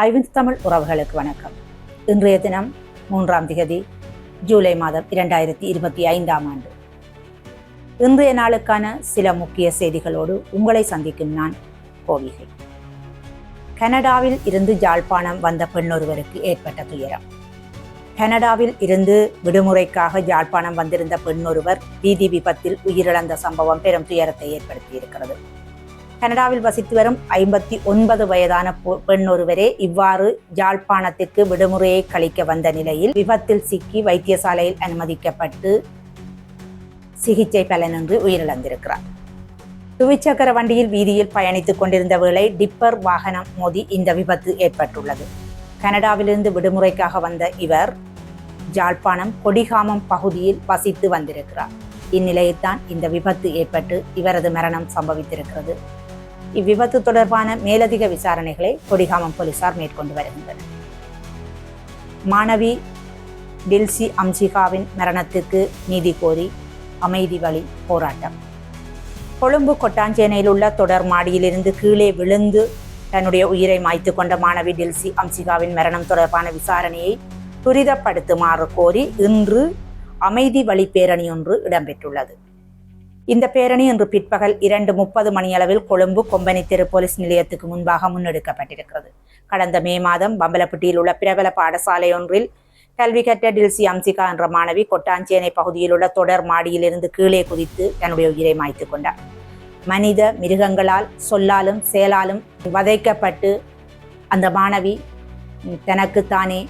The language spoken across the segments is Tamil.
ஐவின் தமிழ் உறவுகளுக்கு வணக்கம். இன்றைய தினம் மூன்றாம் திகதி ஜூலை மாதம் இரண்டாயிரத்தி இருபத்தி ஐந்தாம் ஆண்டு. இன்றைய நாளுக்கான சில முக்கிய செய்திகளோடு உங்களை சந்திக்கும் நான் கோவிகை. கனடாவில் இருந்து ஜாழ்ப்பாணம் வந்த பெண்ணொருவருக்கு ஏற்பட்ட துயரம். கனடாவில் இருந்து விடுமுறைக்காக ஜாழ்ப்பாணம் வந்திருந்த பெண்ணொருவர் வீதி விபத்தில் உயிரிழந்த சம்பவம் பெரும் துயரத்தை ஏற்படுத்தியிருக்கிறது. கனடாவில் வசித்து வரும் ஐம்பத்தி ஒன்பது வயதான பொ- பெண் ஒருவரே இவ்வாறு யாழ்ப்பாணத்திற்கு விடுமுறையை கழிக்க வந்த நிலையில் விபத்தில் சிக்கி வைத்தியசாலையில் அனுமதிக்கப்பட்டு சிகிச்சை பலனின்றி உயிரிழந்திருக்கிறார். துவிச்சக்கர வண்டியில் வீதியில் பயணித்துக் கொண்டிருந்த வேளை டிப்பர் வாகனம் மோதி இந்த விபத்து ஏற்பட்டுள்ளது. கனடாவிலிருந்து விடுமுறைக்காக வந்த இவர் ஜாழ்ப்பாணம் கொடிகாமம் பகுதியில் வசித்து வந்திருக்கிறார். இந்நிலையில்தான் இந்த விபத்து ஏற்பட்டு இவரது மரணம் சம்பவித்திருக்கிறது. இவ்விபத்து தொடர்பான மேலதிக விசாரணைகளை கொடிகாமம் போலீசார் மேற்கொண்டு வருகின்றனர். மாணவி டில்சி அம்சிகாவின் மரணத்துக்கு நீதி கோரி அமைதி வழி போராட்டம். கொழும்பு கொட்டாஞ்சேனையில் உள்ள தொடர் மாடியிலிருந்து கீழே விழுந்து தன்னுடைய உயிரை மாய்த்து கொண்ட மாணவி டில்சி அம்சிகாவின் மரணம் தொடர்பான விசாரணையை துரிதப்படுத்துமாறு கோரி இன்று அமைதி வழி பேரணி ஒன்று இடம்பெற்றுள்ளது. இந்த பேரணி இன்று பிற்பகல் இரண்டு முப்பது மணியளவில் கொழும்பு கொம்பனி தெரு போலீஸ் நிலையத்துக்கு முன்பாக முன்னெடுக்கப்பட்டிருக்கிறது. கடந்த மே மாதம் பம்பலப்பட்டியில் உள்ள பிரபல பாடசாலை ஒன்றில் கல்வி கற்ற டில்சி அம்சிகா என்ற மாணவி கொட்டாஞ்சேனை பகுதியில் உள்ள தொடர் மாடியிலிருந்து கீழே குதித்து தன்னுடைய உயிரை மாய்த்து கொண்டார். மனித மிருகங்களால் சொல்லாலும் செயலாலும் வதைக்கப்பட்டு அந்த மாணவி ம், தனக்குத்தானே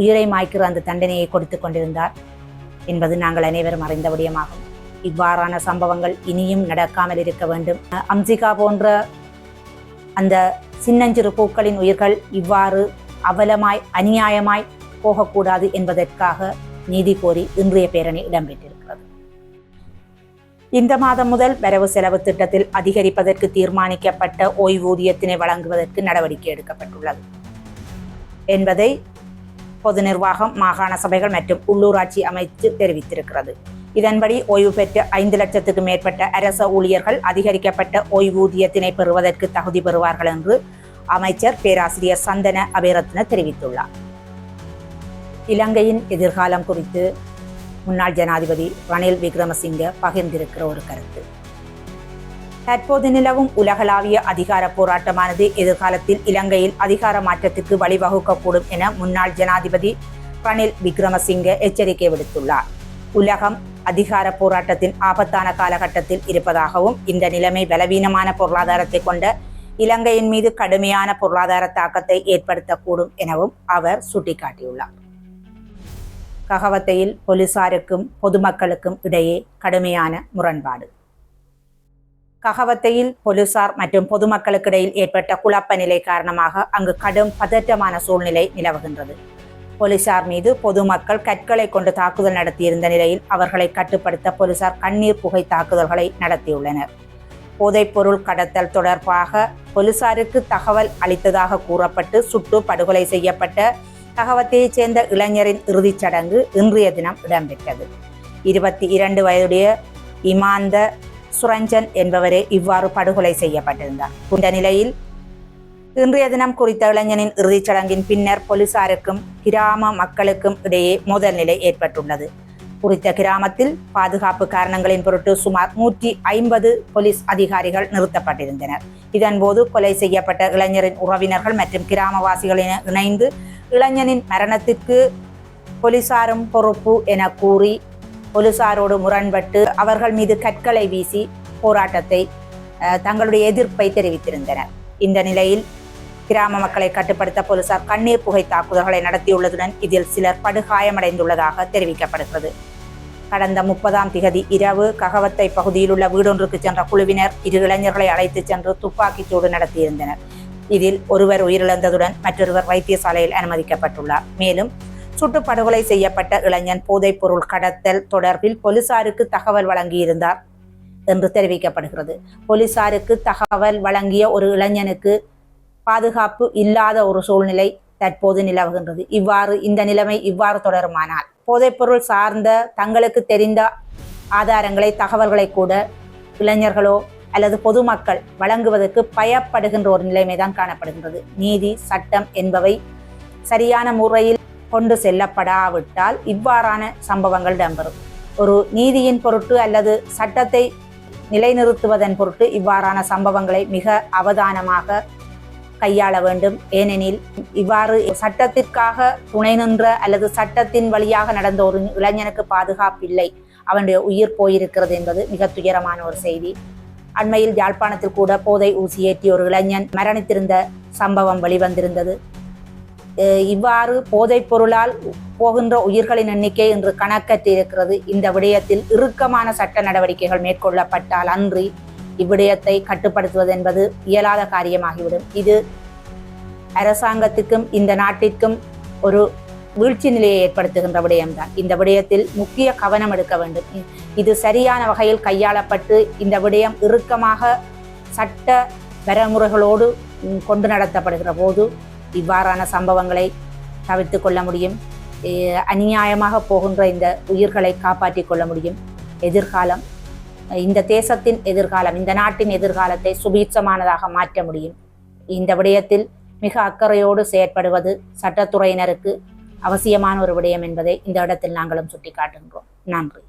உயிரை மாய்க்கிற அந்த தண்டனையை கொடுத்து கொண்டிருந்தார் என்பது நாங்கள் அனைவரும் அறிந்த விடயமாகும். இவ்வாறான சம்பவங்கள் இனியும் நடக்காமல் இருக்க வேண்டும். அம்சிகா போன்ற அந்த சின்னஞ்சிறு பூக்களின் உயிர்கள் இவ்வாறு அவலமாய் அநியாயமாய் போகக்கூடாது என்பதற்காக நீதி கோரி இன்றைய பேரணி இடம்பெற்றிருக்கிறது. இந்த மாதம் முதல் வரவு செலவு திட்டத்தில் அதிகரிப்பதற்கு தீர்மானிக்கப்பட்ட ஓய்வூதியத்தினை வழங்குவதற்கு நடவடிக்கை எடுக்கப்பட்டுள்ளது. என்பதை பொது நிர்வாகம் மாகாண சபைகள் மற்றும் உள்ளூராட்சி அமைச்சு தெரிவித்திருக்கிறது. இதன்படி ஓய்வு பெற்ற ஐந்து லட்சத்துக்கு மேற்பட்ட அரச ஊழியர்கள் அதிகரிக்கப்பட்ட ஓய்வூதியத்தினை பெறுவதற்கு தகுதி பெறுவார்கள் என்று அமைச்சர் பேராசிரியர் சந்தன அபிரத்ன தெரிவித்துள்ளார். இலங்கையின் எதிர்காலம் குறித்து முன்னாள் ஜனாதிபதி ரணில் விக்ரமசிங்க பகிர்ந்திருக்கிற ஒரு கருத்து. தற்போது நிலவும் உலகளாவிய அதிகார போராட்டமானது எதிர்காலத்தில் இலங்கையில் அதிகார மாற்றத்திற்கு வழிவகுக்கக்கூடும் என முன்னாள் ஜனாதிபதி ரணில் விக்ரமசிங்க எச்சரிக்கை விடுத்துள்ளார். உலகம் அதிகார போராட்டத்தின் ஆபத்தான காலகட்டத்தில் இருப்பதாகவும் இந்த நிலைமை பலவீனமான பொருளாதாரத்தை கொண்ட இலங்கையின் மீது கடுமையான பொருளாதார தாக்கத்தை ஏற்படுத்தக்கூடும் எனவும் அவர் சுட்டிக்காட்டியுள்ளார். ககவத்தையில் போலீசாருக்கும் பொதுமக்களுக்கும் இடையே கடுமையான முரண்பாடு. ககவத்தையில் போலீசார் மற்றும் பொதுமக்களுக்கிடையில் ஏற்பட்ட குழப்ப நிலை காரணமாக அங்கு கடும் பதற்றமான சூழ்நிலை நிலவுகின்றது. போலீசார் மீது பொதுமக்கள் கற்களை கொண்டு தாக்குதல் நடத்தியிருந்த நிலையில் அவர்களை கட்டுப்படுத்த போலீசார் கண்ணீர் புகை தாக்குதல்களை நடத்தியுள்ளனர். போதைப்பொருள் கடத்தல் தொடர்பாக போலீசாருக்கு தகவல் அளித்ததாக கூறப்பட்டு சுட்டு படுகொலை செய்யப்பட்ட தகவத்தைச் சேர்ந்த இளைஞரின் இறுதிச் சடங்கு இன்றைய தினம் இடம்பெற்றது. இருபத்தி இரண்டு வயதுடைய இமாந்த சுரஞ்சன் என்பவரே இவ்வாறு படுகொலை செய்யப்பட்டிருந்தார். இந்த நிலையில் இன்றைய தினம் குறித்த இளைஞனின் இறுதிச் சடங்கின் பின்னர் போலீசாருக்கும் கிராம மக்களுக்கும் இடையே மோதல் நிலை ஏற்பட்டுள்ளது. குறித்த கிராமத்தில் பாதுகாப்பு காரணங்களின் பொருட்டு சுமார் நூற்றி ஐம்பது போலீஸ் அதிகாரிகள் நிறுத்தப்பட்டிருந்தனர். இதன்போது கொலை செய்யப்பட்ட இளைஞரின் உறவினர்கள் மற்றும் கிராமவாசிகளின் இணைந்து இளைஞனின் மரணத்திற்கு போலீசாரும் பொறுப்பு என கூறி போலீசாரோடு முரண்பட்டு அவர்கள் மீது கற்களை வீசி போராட்டத்தை தங்களுடைய எதிர்ப்பை தெரிவித்திருந்தனர். இந்த நிலையில் கிராம மக்களை கட்டுப்படுத்த போலீசார் கண்ணீர் புகை தாக்குதல்களை நடத்தியுள்ளதுடன் இதில் சிலர் படுகாயமடைந்துள்ளதாக தெரிவிக்கப்படுகிறது. கடந்த முப்பதாம் திகதி இரவு ககவத்தை பகுதியில் உள்ள வீடொன்றுக்கு சென்ற குழுவினர் இரு இளைஞர்களை அழைத்துச் சென்று துப்பாக்கிச் சூடு நடத்தியிருந்தனர். இதில் ஒருவர் உயிரிழந்ததுடன் மற்றொருவர் வைத்தியசாலையில் அனுமதிக்கப்பட்டுள்ளார். மேலும் சுட்டுப்படுகொலை செய்யப்பட்ட இளைஞன் போதைப்பொருள் கடத்தல் தொடர்பில் போலீசாருக்கு தகவல் வழங்கியிருந்தார் என்று தெரிவிக்கப்படுகிறது. போலீசாருக்கு தகவல் வழங்கிய ஒரு இளைஞனுக்கு பாதுகாப்பு இல்லாத ஒரு சூழ்நிலை தற்போது நிலவுகின்றது. இவ்வாறு இந்த நிலைமை இவ்வாறு தொடருமானால் போதைப்பொருள் சார்ந்த தங்களுக்கு தெரிந்த ஆதாரங்களை தகவல்களை கூட இளைஞர்களோ அல்லது பொதுமக்கள் வழங்குவதற்கு பயப்படுகின்ற ஒரு நிலைமை தான் காணப்படுகின்றது. நீதி சட்டம் என்பவை சரியான முறையில் கொண்டு செல்லப்படாவிட்டால் இவ்வாறான சம்பவங்கள் இடம்பெறும். ஒரு நீதியின் பொருட்டு அல்லது சட்டத்தை நிலைநிறுத்துவதன் பொருட்டு இவ்வாறான சம்பவங்களை மிக அவதானமாக கையாள வேண்டும். ஏனெனில் இவ்வாறு சட்டத்திற்காக துணை நின்ற அல்லது சட்டத்தின் வழியாக நடந்த ஒரு இளைஞனுக்கு பாதுகாப்பில்லை. அவனுடைய உயிர் போயிருக்கிறது என்பது மிக துயரமான ஒரு செய்தி. அண்மையில் யாழ்ப்பாணத்தில் கூட போதை ஊசியேற்றி ஒரு இளைஞன் மரணித்திருந்த சம்பவம் வெளிவந்திருந்தது. இவ்வாறு போதைப் பொருளால் போகின்ற உயிர்களின் எண்ணிக்கை இன்று கணக்கற்றிருக்கிறது. இந்த விடயத்தில் இறுக்கமான சட்ட நடவடிக்கைகள் மேற்கொள்ளப்பட்டால் அன்றி இவ்விடயத்தை கட்டுப்படுத்துவது என்பது இயலாத காரியமாகிவிடும். இது அரசாங்கத்துக்கும் இந்த நாட்டிற்கும் ஒரு வீழ்ச்சி நிலையை ஏற்படுத்துகின்ற விடயம்தான். இந்த விடயத்தில் முக்கிய கவனம் எடுக்க வேண்டும். இது சரியான வகையில் கையாளப்பட்டு இந்த விடயம் இறுக்கமாக சட்ட வரைமுறைகளோடு கொண்டு நடத்தப்படுகிற போது இவ்வாறான சம்பவங்களை தவிர்த்து கொள்ள முடியும். அநியாயமாக போகின்ற இந்த உயிர்களை காப்பாற்றிக் கொள்ள முடியும். எதிர்காலம் இந்த தேசத்தின் எதிர்காலம் இந்த நாட்டின் எதிர்காலத்தை சுபீட்சமானதாக மாற்ற முடியும். இந்த விடயத்தில் மிக அக்கறையோடு செயற்படுவது சட்டத்துறையினருக்கு அவசியமான ஒரு விடயம் என்பதை இந்த இடத்தில் நாங்களும் சுட்டிக்காட்டுகின்றோம். நன்றி.